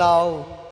เรา